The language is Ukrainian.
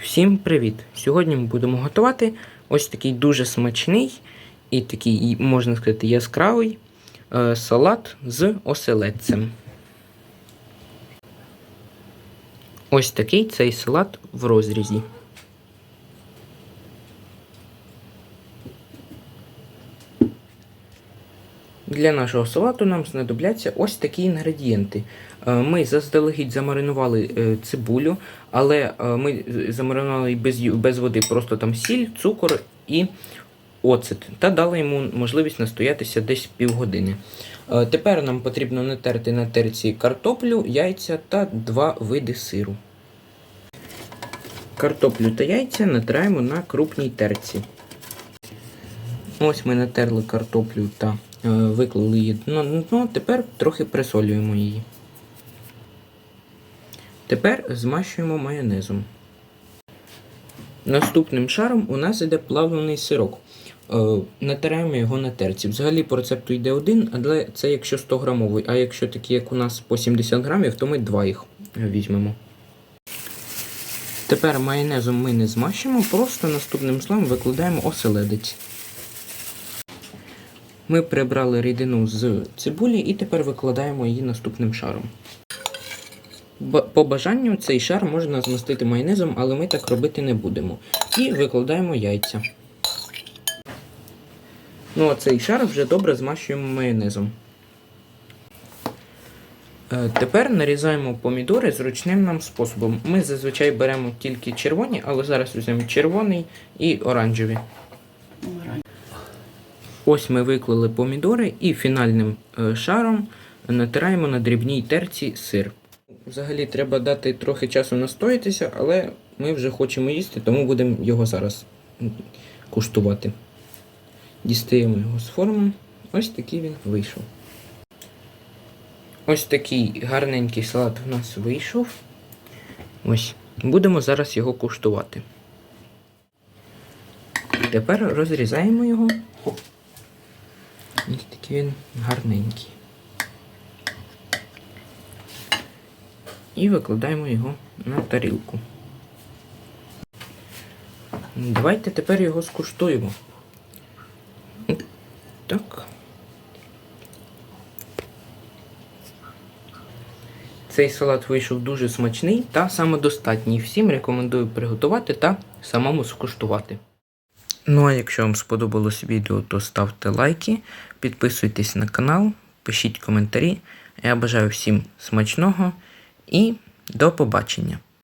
Всім привіт! Сьогодні ми будемо готувати ось такий дуже смачний і такий, можна сказати, яскравий е, салат з оселедцем. Ось такий цей салат в розрізі. Для нашого салату нам знадобляться ось такі інгредієнти. Е, Ми заздалегідь замаринували е, цибулю, але е, ми замаринували без, без води, просто там сіль, цукор і оцет. Та дали йому можливість настоятися десь півгодини. Тепер нам потрібно натерти на терці картоплю, яйця та два види сиру. Картоплю та яйця натираємо на крупній терці. Ось ми натерли картоплю та виклали її на дно, тепер трохи присолюємо її. Тепер змащуємо майонезом. Наступним шаром у нас йде плавлений сирок. Е, натираємо його на терці. Взагалі по рецепту йде один, але це якщо 100 грамовий, а якщо такі, як у нас по 70 грамів, то ми два їх візьмемо. Тепер майонезом ми не змащуємо, просто наступним слоєм викладаємо оселедець. Ми прибрали рідину з цибулі і тепер викладаємо її наступним шаром. По бажанню цей шар можна змастити майонезом, але ми так робити не будемо. І викладаємо яйця. Ну а цей шар вже добре змащуємо майонезом. Е, Тепер нарізаємо помідори зручним нам способом. Ми зазвичай беремо тільки червоні, але зараз візьмемо червоний і оранжеві. Ось ми виклали помідори і фінальним е, шаром натираємо на дрібній терці сир. Взагалі треба дати трохи часу настоятися, але ми вже хочемо їсти, тому будемо його зараз куштувати. Дістаємо його з форми. Ось такий він вийшов. Ось такий гарненький салат в нас вийшов. Ось. Будемо зараз його куштувати. Тепер розрізаємо його. Такий він гарненький. І викладаємо його на тарілку. Давайте тепер його скуштуємо. Так. Цей салат вийшов дуже смачний та самодостатній. Всім рекомендую приготувати та самому скуштувати. Ну а якщо вам сподобалось відео, то ставте лайки, підписуйтесь на канал, пишіть коментарі. Я бажаю всім смачного і до побачення!